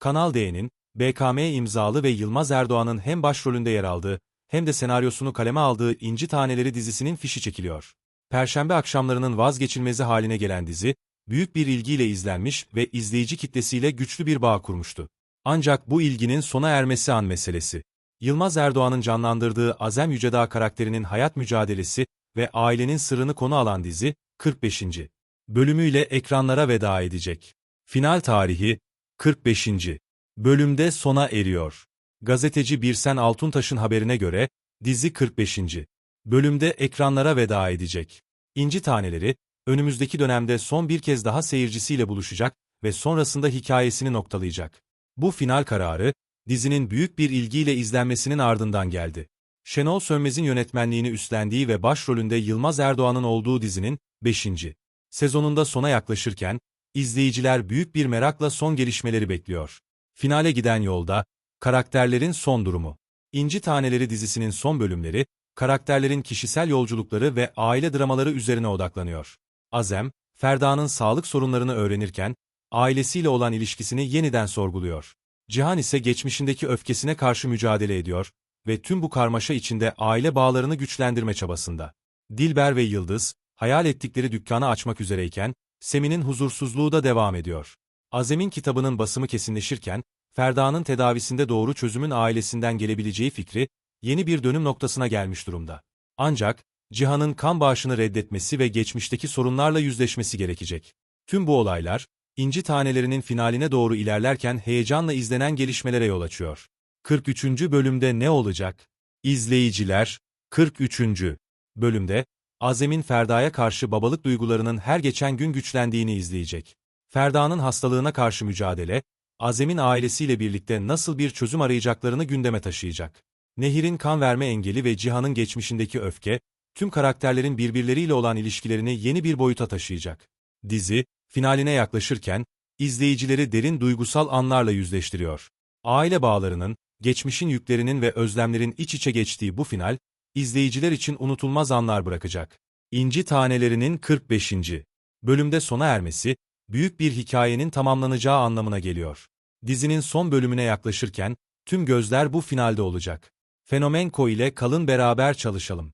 Kanal D'nin, BKM imzalı ve Yılmaz Erdoğan'ın hem başrolünde yer aldığı, hem de senaryosunu kaleme aldığı İnci Taneleri dizisinin fişi çekiliyor. Perşembe akşamlarının vazgeçilmezi haline gelen dizi, büyük bir ilgiyle izlenmiş ve izleyici kitlesiyle güçlü bir bağ kurmuştu. Ancak bu ilginin sona ermesi an meselesi. Yılmaz Erdoğan'ın canlandırdığı Azem Yücedağ karakterinin hayat mücadelesi ve ailenin sırrını konu alan dizi, 45. bölümüyle ekranlara veda edecek. Final tarihi, 45. bölümde sona eriyor. Gazeteci Birsen Altuntaş'ın haberine göre, dizi 45. bölümde ekranlara veda edecek. İnci Taneleri, önümüzdeki dönemde son bir kez daha seyircisiyle buluşacak ve sonrasında hikayesini noktalayacak. Bu final kararı, dizinin büyük bir ilgiyle izlenmesinin ardından geldi. Şenol Sönmez'in yönetmenliğini üstlendiği ve başrolünde Yılmaz Erdoğan'ın olduğu dizinin 5. sezonunda sona yaklaşırken, izleyiciler büyük bir merakla son gelişmeleri bekliyor. Finale giden yolda, karakterlerin son durumu. İnci Taneleri dizisinin son bölümleri, karakterlerin kişisel yolculukları ve aile dramaları üzerine odaklanıyor. Azem, Ferda'nın sağlık sorunlarını öğrenirken, ailesiyle olan ilişkisini yeniden sorguluyor. Cihan ise geçmişindeki öfkesine karşı mücadele ediyor ve tüm bu karmaşa içinde aile bağlarını güçlendirme çabasında. Dilber ve Yıldız, hayal ettikleri dükkanı açmak üzereyken, Semin'in huzursuzluğu da devam ediyor. Azem'in kitabının basımı kesinleşirken, Ferda'nın tedavisinde doğru çözümün ailesinden gelebileceği fikri, yeni bir dönüm noktasına gelmiş durumda. Ancak, Cihan'ın kan bağışını reddetmesi ve geçmişteki sorunlarla yüzleşmesi gerekecek. Tüm bu olaylar, İnci Tanelerinin finaline doğru ilerlerken heyecanla izlenen gelişmelere yol açıyor. 43. bölümde ne olacak? İzleyiciler, 43. bölümde, Azem'in Ferda'ya karşı babalık duygularının her geçen gün güçlendiğini izleyecek. Ferda'nın hastalığına karşı mücadele, Azem'in ailesiyle birlikte nasıl bir çözüm arayacaklarını gündeme taşıyacak. Nehir'in kan verme engeli ve Cihan'ın geçmişindeki öfke, tüm karakterlerin birbirleriyle olan ilişkilerini yeni bir boyuta taşıyacak. Dizi, finaline yaklaşırken, izleyicileri derin duygusal anlarla yüzleştiriyor. Aile bağlarının, geçmişin yüklerinin ve özlemlerin iç içe geçtiği bu final, izleyiciler için unutulmaz anlar bırakacak. İnci Tanelerinin 45. bölümde sona ermesi, büyük bir hikayenin tamamlanacağı anlamına geliyor. Dizinin son bölümüne yaklaşırken, tüm gözler bu finalde olacak. Fenomenko ile kalın beraber çalışalım.